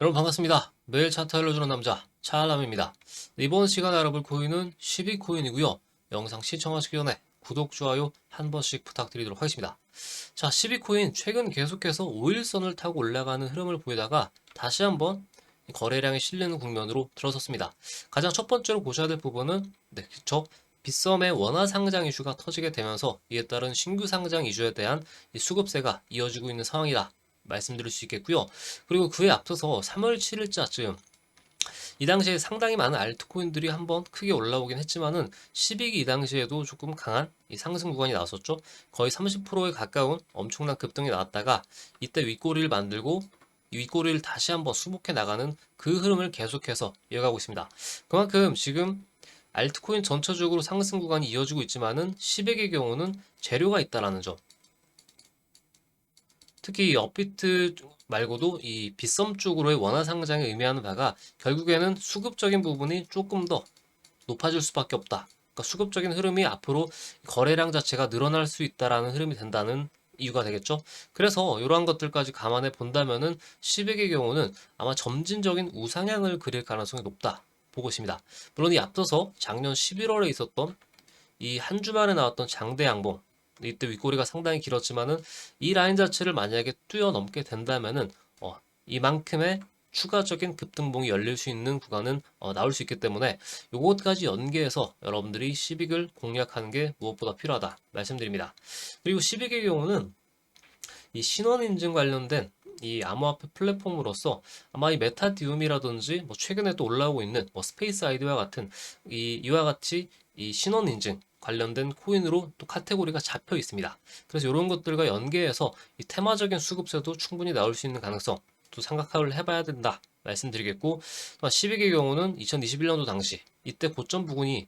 여러분 반갑습니다. 매일 차트 알려주는 남자 차알람입니다. 이번 시간에 알아볼 코인은 12코인이고요. 영상 시청하시기 전에 구독, 좋아요 한 번씩 부탁드리도록 하겠습니다. 자, 12코인 최근 계속해서 5일선을 타고 올라가는 흐름을 보이다가 다시 한번 거래량이 실리는 국면으로 들어섰습니다. 가장 첫 번째로 보셔야 될 부분은 네, 그쵸. 빗썸의 원화 상장 이슈가 터지게 되면서 이에 따른 신규 상장 이슈에 대한 이 수급세가 이어지고 있는 상황이다. 말씀드릴 수 있겠고요. 그리고 그에 앞서서 3월 7일자쯤 이 당시에 상당히 많은 알트코인들이 한번 크게 올라오긴 했지만은 12기 이 당시에도 조금 강한 이 상승 구간이 나왔었죠. 거의 30%에 가까운 엄청난 급등이 나왔다가 이때 윗꼬리를 만들고 이 윗꼬리를 다시 한번 수복해 나가는 그 흐름을 계속해서 이어가고 있습니다. 그만큼 지금 알트코인 전체적으로 상승 구간이 이어지고 있지만은 10액의 경우는 재료가 있다라는 점. 특히 이 업비트 말고도 이 빗썸 쪽으로의 원화 상장이 의미하는 바가 결국에는 수급적인 부분이 조금 더 높아질 수밖에 없다. 그러니까 수급적인 흐름이 앞으로 거래량 자체가 늘어날 수 있다라는 흐름이 된다는 이유가 되겠죠. 그래서 이러한 것들까지 감안해 본다면은 10액의 경우는 아마 점진적인 우상향을 그릴 가능성이 높다 보고 있습니다. 물론 이 앞서서 작년 11월에 있었던 이 한 주만에 나왔던 장대 양봉 이때 윗꼬리가 상당히 길었지만은 이 라인 자체를 만약에 뛰어넘게 된다면은 어, 이만큼의 추가적인 급등봉이 열릴 수 있는 구간은 어, 나올 수 있기 때문에 요것까지 연계해서 여러분들이 10익을 공략하는 게 무엇보다 필요하다 말씀드립니다. 그리고 10익의 경우는 이 신원 인증 관련된 이 암호화폐 플랫폼으로서 아마 이 메타디움이라든지 뭐 최근에 또 올라오고 있는 뭐 스페이스 아이디와 같은 이 이와 같이 이 신원 인증 관련된 코인으로 또 카테고리가 잡혀 있습니다. 그래서 이런 것들과 연계해서 이 테마적인 수급세도 충분히 나올 수 있는 가능성 또 생각을 해봐야 된다 말씀드리겠고 12개 경우는 2021년도 당시 이때 고점 부근이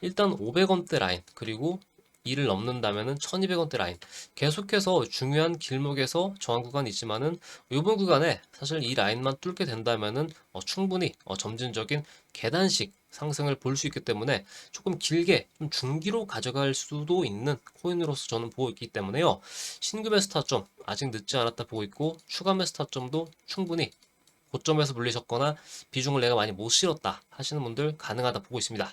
일단 500원대 라인 그리고 이를 넘는다면은 1200원대 라인 계속해서 중요한 길목에서 저항 구간이 있지만은 이번 구간에 사실 이 라인만 뚫게 된다면은 어, 충분히 어, 점진적인 계단식 상승을 볼 수 있기 때문에 조금 길게 좀 중기로 가져갈 수도 있는 코인으로서 저는 보고 있기 때문에요. 신규 매수 타점 아직 늦지 않았다 보고 있고 추가 매수 타점도 충분히 고점에서 물리셨거나 비중을 내가 많이 못 실었다 하시는 분들 가능하다 보고 있습니다.